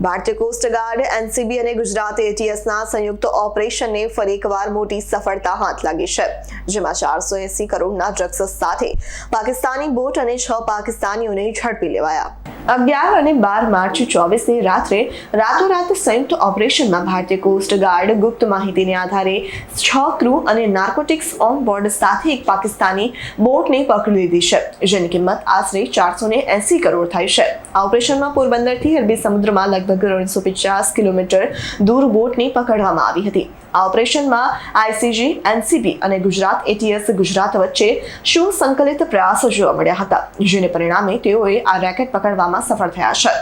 ભારતીય coast guard NCB અને ગુજરાત એટીએસના સંયુક્ત ઓપરેશનને ફરી એકવાર મોટી સફળતા હાથ લાગી છે, જેમાં ચારસો એસી કરોડના ડ્રગ્સ સાથે પાકિસ્તાની બોટ અને છ પાકિસ્તાનીઓને ઝડપી લેવાયા. અગિયાર અને બાર માર્ચ ચોવીસની રાત્રે રાતોરાત સંયુક્ત ઓપરેશનમાં ભારતીય કોસ્ટગાર્ડ ગુપ્ત માહિતીને આધારે છ ક્રૂ અને નાર્કોટિક્સ ઓન બોર્ડ સાથે એક પાકિસ્તાની બોટને પકડી લીધી છે, જેની કિંમત આશરે ચારસો ને એસી કરોડ થાય છે. આ ઓપરેશનમાં પોરબંદરથી અરબી સમુદ્રમાં લગભગ ત્રણસો પચાસ કિલોમીટર દૂર બોટને પકડવામાં આવી હતી. આ ઓપરેશનમાં આઈસીજી, એનસીબી અને ગુજરાત એટીએસ ગુજરાત વચ્ચે શું સંકલિત પ્રયાસો જોવા મળ્યા હતા? જેને પરિણામે તેઓએ આ રેકેટ પકડવામાં સફળ થયા છે.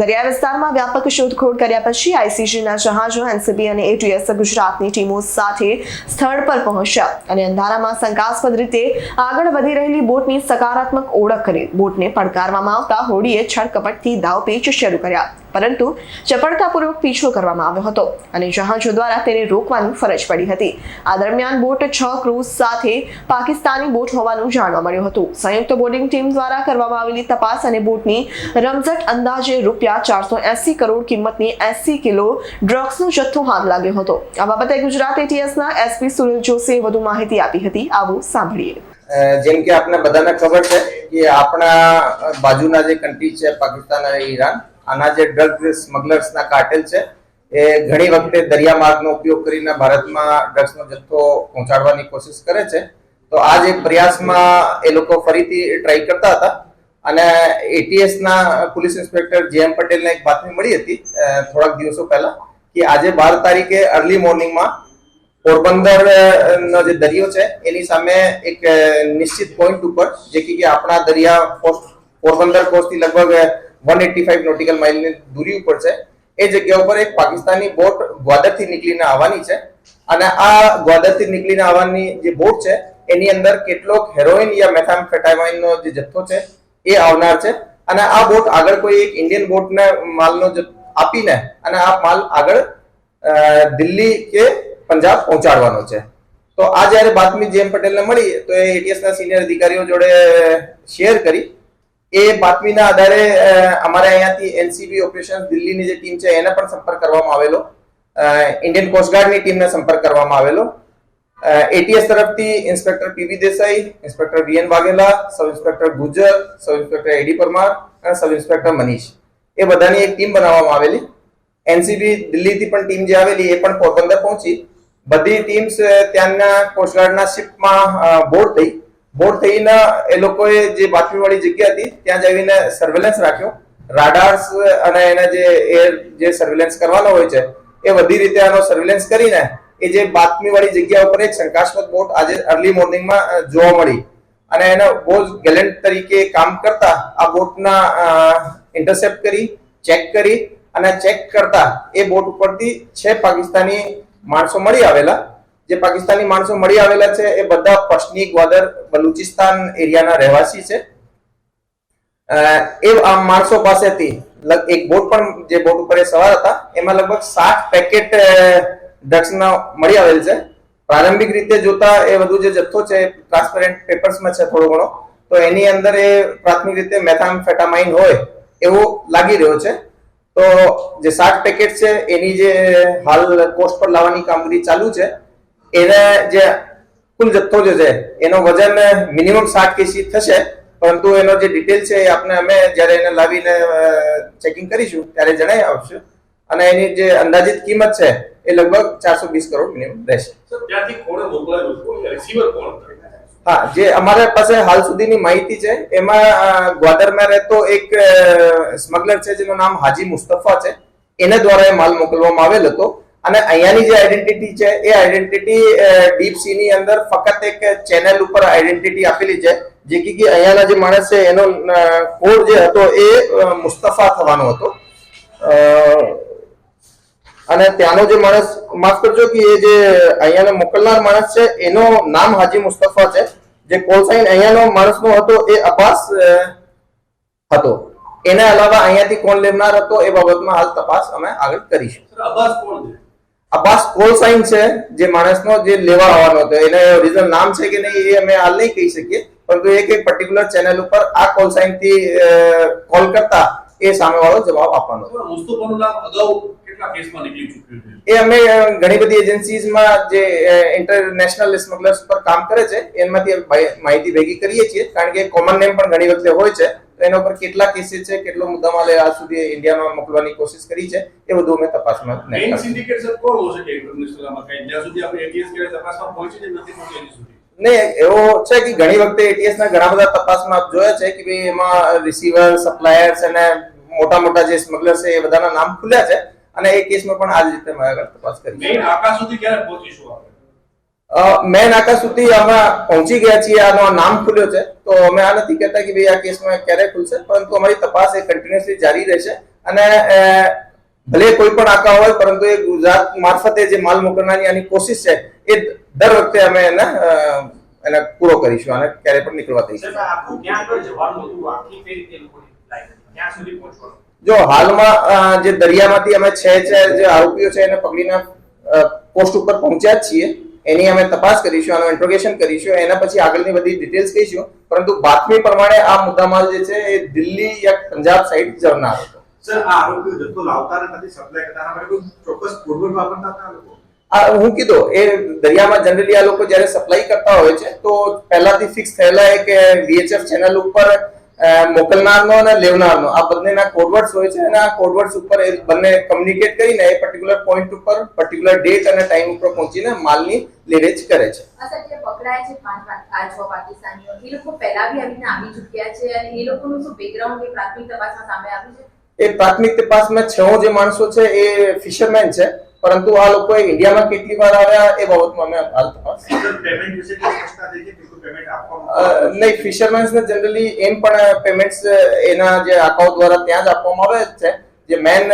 દરિયા વિસ્તારમાં વ્યાપક શોધખોળ કર્યા પછી આઈસીજીના જહાજો, એનસીબી અને એટીએસ ગુજરાતની ટીમો સાથે સ્થળ પર પહોંચ્યા અને અંધારામાં શંકાસ્પદ રીતે આગળ વધી રહેલી બોટની સકારાત્મક ઓળખ કરી બોટને પડકારવામાં આવતા હોડીએ છળકપટથી દાવપેચ શરૂ કર્યા. પરંતુ ચપળતાપૂર્વક પીછો કરવામાં આવ્યો હતો અને જહાજો દ્વારા તેને રોકવાની ફરજ પડી હતી. આ દરમિયાન બોટ છ ક્રૂઝ સાથે પાકિસ્તાની બોટ હોવાનું જાણવા મળ્યું હતું. સંયુક્ત બોર્ડિંગ ટીમ દ્વારા કરવામાં આવેલી તપાસ અને બોટની રમઝટ અંદાજે રૂપિયા ચારસો એસી કરોડ કિંમતની એસી કિલો ડ્રગ્સનો જથ્થો હાથ લાગ્યો હતો. આ બાબતે ગુજરાત એટીએસના એસપી સુનિલ જોશીએ વધુ માહિતી આપી હતી. આવું સાંભળીએ. જેમ કે આપને બધાને ખબર છે કે આપણા બાજુના જે કન્ટ્રી છે, પાકિસ્તાન અને ઈરાન આના જે ડ્રગ સ્મગલર્સના કાર્ટેલ છે, એ ઘણી વખતે દરિયા માર્ગનો ઉપયોગ કરીને ભારતમાં ડ્રગ્સનો જથ્થો પહોંચાડવાની કોશિશ કરે છે. તો આ જે પ્રયાસમાં એ લોકો ફરીથી ટ્રાય કરતા હતા અને એટીએસ ના પોલીસ ઇન્સ્પેક્ટર જે એમ પટેલને એક બાતમી મળી હતી થોડાક દિવસો પહેલા, કે આજે બાર તારીખે અર્લી મોર્નિંગમાં પોરબંદર નો જે દરિયો છે, એની સામે એક નિશ્ચિત પોઈન્ટ ઉપર, જે કે આપણા દરિયા પોસ્ટ પોરબંદર કોસ્ટથી લગભગ વન એટી ફાઈવ નોટિકલ માઇલની દૂરી ઉપર છે. એ જગ્યા ઉપર એક પાકિસ્તાની બોટ ગ્વાદરથી નીકળીને આવવાની છે. અને આ ગ્વાદરથી નીકળીને આવવાની જે બોટ છે, એની અંદર કેટલોક હેરોઇન યા મેથામ્ફેટામાઇન નો જે જથ્થો છે, એ આવનાર છે. અને આ બોટ આગળ કોઈ એક ઇન્ડિયન બોટને માલનો આપીને અને આ માલ આગળ દિલ્હી કે પંજાબ પહોંચાડવાનો છે. તો આ જ્યારે બાતમી જેમ પટેલને મળી, તો એ ATS ના સિનિયર અધિકારીઓ જોડે શેર કરી. એ બાતમીના આધારે અમારે અહીંયાથી એનસીબી ઓપરેશન દિલ્હીની જે ટીમ છે, એને પણ સંપર્ક કરવામાં આવેલો. ઇન્ડિયન કોસ્ટગાર્ડની ટીમને સંપર્ક કરવામાં આવેલો. એટીએસ તરફથી inspector PV Desai inspector VN Vaghela sub inspector Gujar sub inspector AD Parmar અને સબ ઇન્સ્પેક્ટર મનીષ એ બધાની એક ટીમ બનાવવામાં આવેલી. એનસીબી દિલ્હીથી પણ ટીમ જે આવેલી, એ પણ પોરબંદર પહોંચી. બધી ટીમ્સ ત્યાંના કોસ્ટગાર્ડના શિપમાં બોર્ડ થઈ. બોર્ડ થઈને એ લોકોએ જે બાતમીવાળી જગ્યા હતી, ત્યાં જઈને સર્વેલન્સ રાખ્યો. રાડાર્સ અને એના જે એર જે સર્વેલન્સ કરવાનો હોય છે, એ બધી રીતે આનો સર્વેલન્સ કરીને એ જે બાતમીવાળી જગ્યા ઉપર એક શંકાસ્પદ બોટ આજે અર્લી મોર્નિંગમાં જોવા મળી. અને એને બહુ જ ગેલેન્ટ તરીકે કામ કરતા આ બોટના ઇન્ટરસેપ્ટ કરી ચેક કરી અને ચેક કરતા એ બોટ ઉપરથી છે પાકિસ્તાની માણસો મળી આવેલા. જે પાકિસ્તાની માણસો મળી આવેલા છે, એ બધા પશ્ચિમી ગ્વાદર બલુચિસ્તાન એરિયાના રહેવાસી છે. એ આ માણસો પાસેથી એક બોટ પણ, જે બોટ ઉપર સવાર હતા, એમાં લગભગ સાત પેકેટ ડ્રગ્સના મળી આવેલ છે. પ્રારંભિક રીતે જોતા એ બધું જે જથ્થો છે ટ્રાન્સપેરન્ટ પેપર્સમાં છે થોડો ઘણો. તો એની અંદર એ પ્રાથમિક રીતે મેથામ્ફેટામાઇન હોય એવો લાગી રહ્યો છે. તો જે સાત પેકેટ છે, એની જે હાલ કોસ્ટ પર લાવવાની કામગીરી ચાલુ છે એને જે કુલ જથ્થો જે છે એનો વજન મિનિમમ સાત કેસી થશે. પરંતુ એનો જે ડિટેલ છે એ આપણે અમે જ્યારે એને લાવીને ચેકિંગ કરીશું ત્યારે જણાવી આવશું અને એની જે અંદાજિત કિંમત છે એ લગભગ ચારસો વીસ કરોડ મિનિમમ રહેશે. હા જે અમારા પાસે હાલ સુધીની માહિતી છે એમાં ગ્વાદરમાં રહેતો એક સ્મગલર છે જેનું નામ હાજી મુસ્તફા છે. એને દ્વારા એ માલ મોકલવામાં આવેલ હતો. અને અહીંયાની જે આઈડેન્ટિટી છે, એ આઈડેન્ટિટી ડીપ સી ની અંદર ફક્ત એક ચેનલ ઉપર આઈડેન્ટિટી આપેલી છે, જે કે અહીંયાના જે માણસ છે, એનો કોડ જે હતો એ મુસ્તફા થવાનો હતો. અને ત્યાંનો જે માણસ, માફ કરજો કે એ જે અહીંયાનો મોકલનાર માણસ છે, એનો નામ હાજી મુસ્તફા છે. જે કોલ સાઇન અહીંયાનો માણસનો હતો, એ અબ્બાસ હતો. એના અલાવા અહીંયાથી કોણ લેનાર હતો, એ બાબતમાં હાલ તપાસ અમે આગળ કરીશું. અબ્બાસ કોણ છે? અબ્બાસ કોલ સાઇન છે જે માણસનો જે લેવા આવવાનો હતો એને ઓરિજિનલ નામ છે કે નહીં એ અમે હાલ નહીં કહી શકીએ પરંતુ એક એક પર્ટિક્યુલર ચેનલ ઉપર આ કોલ સાઇનથી કોલ કરતા એ સામેવાળો જવાબ આપવાનો એ અમે ઘણી બધી એજન્સીઝમાં જે ઇન્ટરનેશનલ સ્મગલર્સ પર કામ કરે છે એમાંથી માહિતી ભેગી કરીએ છીએ કારણ કે કોમન નેમ પણ ઘણી વખતે હોય છે. એના ઉપર કેટલા કેસીસ છે કેટલો મુદ્દામાલ આજ સુધી ઇન્ડિયામાં મોકલવાની કોશિશ કરી છે એ બધું અમે તપાસમાં મેઇન સિન્ડિકેટ સર કોણ હોઈ શકે ઇન્ટરનેશનલ આમાં કઈ? જ્યાં સુધી આપણે એટીએસ કે તપાસમાં પહોંચી જ નથી પહોંચી સુધી. ને એવો છે કે ઘણી વખતે એટીએસ ના ઘણા બધા તપાસમાં આપ જોયા છે કે ભાઈ એમાં રિસીવર સપ્લાયર્સ અને મોટા મોટા જે સ્મગલર છે એ બધાના નામ ખુલ્યા છે અને એ કેસમાં પણ આ જ રીતે મેં આગળ તપાસ કરી આકાશ સુધી ક્યારે પહોંચીશું આપણે? મેન આકા સુધી અમે પહોંચી ગયા છીએ આનો નામ ખુલ્યો છે. તો અમે આ નથી કહેતા કે ભાઈ આ કેસમાં ક્યારે ખુલશે પરંતુ અમારી તપાસ એ કન્ટિન્યુઅસલી જારી રહેશે. અને ભલે કોઈ પણ આકા હોય પરંતુ એ ગુજરાત મારફતે જે માલ મોકલવાની આની કોશિશ છે એ દર વખતે અમે એને એને પૂરો કરીશું અને ક્યારે પણ નીકળવા દઈશું. જો હાલમાં જે દરિયામાંથી અમે છે છે જે આરોપીઓ છે એને પકડીને પોસ્ટ ઉપર પહોંચ્યા જ છીએ. એની અમે તપાસ કરીશું આનું ઇન્ટ્રોગેશન કરીશું એના પછી આગળની બધી ડિટેલ્સ કહીશું. પરંતુ બાતમી પ્રમાણે આ મુદ્દામાલ જે છે એ દિલ્હી યા પંજાબ સાઈડ જનાર હતો સર આ આરોપીઓ જથ્થો લાવતા નથી સપ્લાય કરતા માટે કોઈ ચોક્કસ કોડવર્ડ વાપરતા હતા લોકો? હું કીધું એ દરિયામાં જનરલી આ લોકો જ્યારે સપ્લાય કરતા હોય છે તો પહેલાથી ફિક્સ થયેલા એક વીએચએફ ચેનલ ઉપર મોકલનારનો અને લેવનારનો. આ બંનેના કોડવર્ડ્સ હોય છે અને આ કોડવર્ડ્સ ઉપર એ બંને કમ્યુનિકેટ કરીને એ પર્ટિક્યુલર પોઈન્ટ ઉપર પર્ટિક્યુલર ડેટ અને ટાઈમ ઉપર પહોંચીને માલની લેવેચ કરે છે. જે છે પાંચ પા- આ છ પાકિસ્તાનીઓ એ લોકો પહેલા બી આવીને આવી ચૂક્યા છે અને એ લોકોનું શું બેકગ્રાઉન્ડ કે પ્રાથમિક તપાસમાં સામે આવ્યું છે? એ પ્રાથમિક તપાસમાં છ જે માણસો છે એ ફિશરમેન છે પરંતુ આ લોકો ઇન્ડિયામાં કેટલી વાર આવ્યા એ બાબતમાં અમે હાલ તપાસ પેમેન્ટ વિશે સ્પષ્ટતા થઈ નહીં ફિશરમેન્સને જનરલી એમ પણ પેમેન્ટ્સ એના જે અકાઉન્ટ દ્વારા ત્યાં જ આપવામાં આવે છે. જે મેન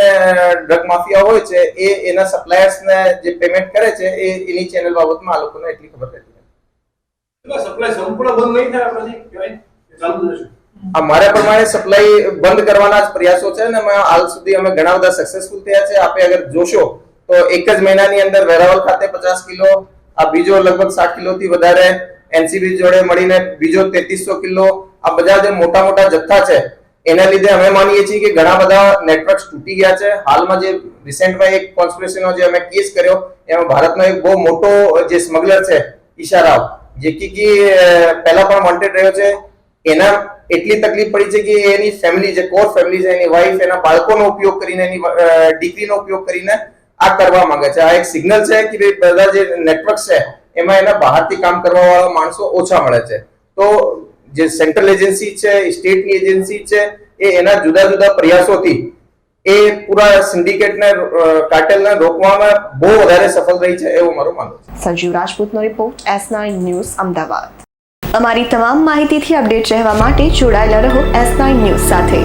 ડ્રગ માફિયા હોય છે એ એના સપ્લાયર્સને જે પેમેન્ટ કરે છે એ એની ચેનલ બાબતમાં આ લોકોને એટલી ખબર રહેતી સપ્લાય સંપૂર્ણ બંધ નહીં થાય આપણાથી ચાલુ રહેશે. અમારા પ્રમાણે સપ્લાય બંધ કરવાના જ પ્રયાસો છે અને હાલ સુધી અમે ઘણા બધા સક્સેસફુલ થયા છે. આપે અગર જોશો તો એક જ મહિનાની અંદર વેરાવલ ખાતે પચાસ કિલો આ બીજો લગભગ સાત કિલો થી વધારે એનસીબી જોડે મળીને બીજો તેત્રીસો કિલો આ બધા જે મોટા મોટા જથ્થા છે, એના લીધે અમે માનીએ છીએ કે ઘણા બધા નેટવર્ક્સ તૂટી ગયા છે. હાલમાં જે રિસેન્ટમાં એક કોન્સ્પિરેસીનો જે અમે કેસ કર્યો, એમાં ભારતનો એક બહુ મોટો જે સ્મગલર છે, ઈશા રાવ, જે કે પહેલા પણ વોન્ટેડ રહ્યો છે. એના એટલી તકલીફ પડી છે કે એની ફેમિલી જે કોર ફેમિલી છે, એની વાઈફ એના બાળકોનો ઉપયોગ કરીને, એની દીકરીનો ઉપયોગ કરીને આ કરવા માંગે છે. આ એક સિગ્નલ છે કે ભાઈ બધા જે નેટવર્ક છે એમાં એના બહારથી કામ કરવા વાળા માણસો ઓછા મળે છે. તો જે સેન્ટ્રલ એજન્સી છે, સ્ટેટની એજન્સી છે, એ એના જુદા જુદા પ્રયાસોથી એ પૂરા સિન્ડિકેટને કાર્ટેલને રોકવામાં બહુ વધારે સફળ રહી છે એવું મારું માનવું છે. Sanjeev રાજપૂતનો report S nine news, Ahmedabad. અમારી તમામ માહિતીથી અપડેટ રહેવા માટે જોડાયેલા રહો એસ નાઇન ન્યૂઝ સાથે.